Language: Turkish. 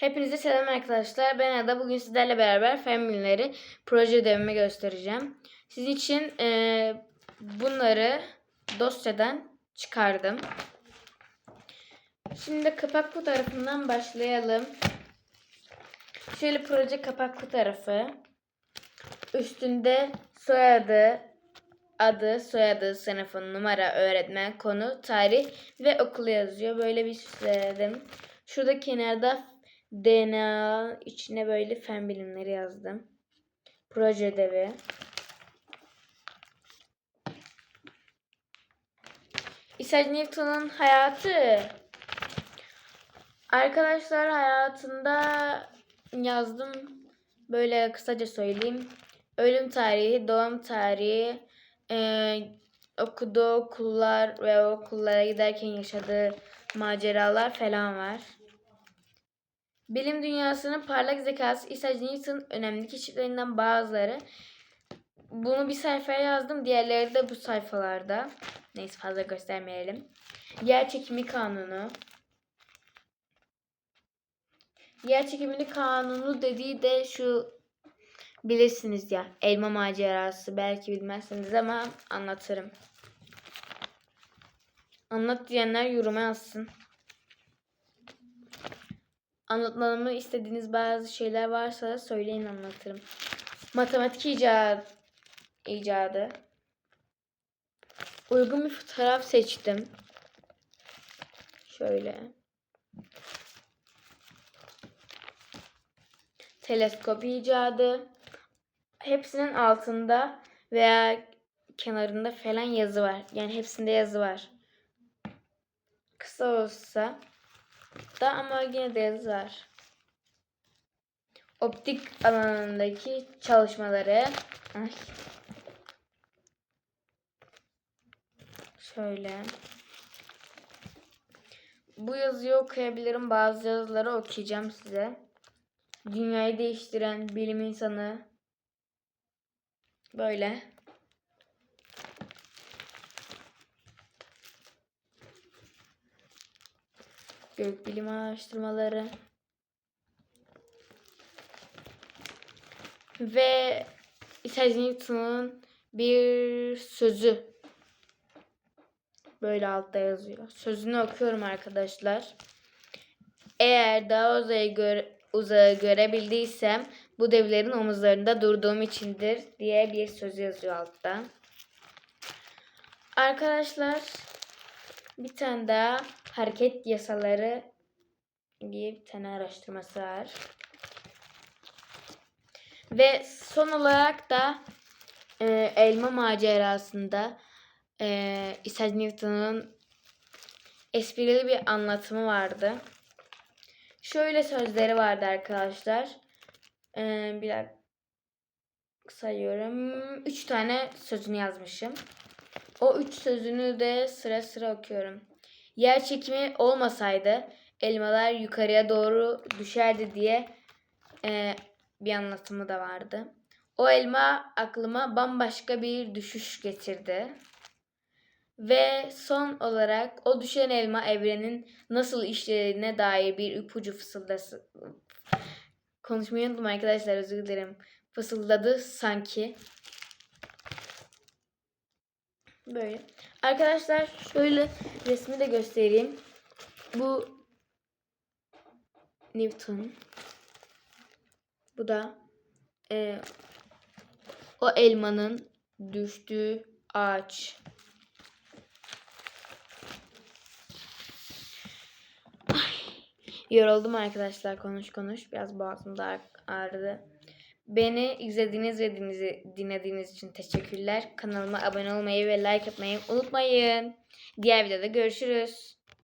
Hepinize selam arkadaşlar. Ben Ada. Bugün sizlerle beraber fen bilimleri proje ödevimi göstereceğim. Sizin için eee, bunları dosyadan çıkardım. Şimdi kapak fotoğrafından başlayalım. Şöyle proje kapak fotoğrafı. Üstünde soyadı, adı, soyadı, sınıfın, numara, öğretmen, konu, tarih ve okulu yazıyor. Böyle bir süsledim. Şurada kenarda DNA içine böyle fen bilimleri yazdım. Proje ödevi. Isaac Newton'un hayatı. Arkadaşlar hayatında yazdım. Böyle kısaca söyleyeyim. Ölüm tarihi, doğum tarihi, eee, okuduğu okullar ve okullara giderken yaşadığı maceralar falan var. Bilim dünyasının parlak zekası Isaac Newton önemli keşiflerinden bazıları. Bunu bir sayfaya yazdım. Diğerleri de bu sayfalarda. Neyse fazla göstermeyelim. Yer çekimi kanunu. Yer çekimini kanunu dediği de şu bilirsiniz ya elma macerası belki bilmezsiniz ama anlatırım. Anlat diyenler yoruma yazsın. Anlatmamı istediğiniz bazı şeyler varsa söyleyin anlatırım. Matematik icat, icadı. Uygun bir fotoğraf seçtim. Şöyle. Teleskop icadı. Hepsinin altında veya kenarında falan yazı var. Yani hepsinde yazı var. Kısa olsa da ama yine de yazı var. Optik alanındaki çalışmaları. Ay. Şöyle. Bu yazıyı okuyabilirim. Bazı yazıları okuyacağım size. Dünyayı değiştiren bilim insanı. Böyle. Gökbilim araştırmaları. Ve Isaac Newton'un bir sözü. Böyle altta yazıyor. Sözünü okuyorum arkadaşlar. Eğer daha uzaya göre, uzağı görebildiysem bu devlerin omuzlarında durduğum içindir diye bir söz yazıyor altta. Arkadaşlar bir tane daha hareket yasaları diye bir tane araştırması var. Ve son olarak da e, elma macerasında e, Isaac Newton'un esprili bir anlatımı vardı. Şöyle sözleri vardı arkadaşlar. E, bir dakika sayıyorum. Üç tane sözünü yazmışım. O üç sözünü de sıra sıra okuyorum. Yer çekimi olmasaydı elmalar yukarıya doğru düşerdi diye e, bir anlatımı da vardı. O elma aklıma bambaşka bir düşüş getirdi. Ve son olarak o düşen elma evrenin nasıl işlediğine dair bir ipucu fısıldası. Konuşmayı unuttum arkadaşlar özür dilerim. Fısıldadı sanki. Böyle. Arkadaşlar şöyle resmi de göstereyim. Bu Newton. Bu da e, o elmanın düştüğü ağaç. Ay, yoruldum arkadaşlar konuş konuş. Biraz boğazım da ağrıdı. Beni izlediğiniz ve dinlediğiniz için teşekkürler. Kanalıma abone olmayı ve like atmayı unutmayın. Diğer videoda görüşürüz.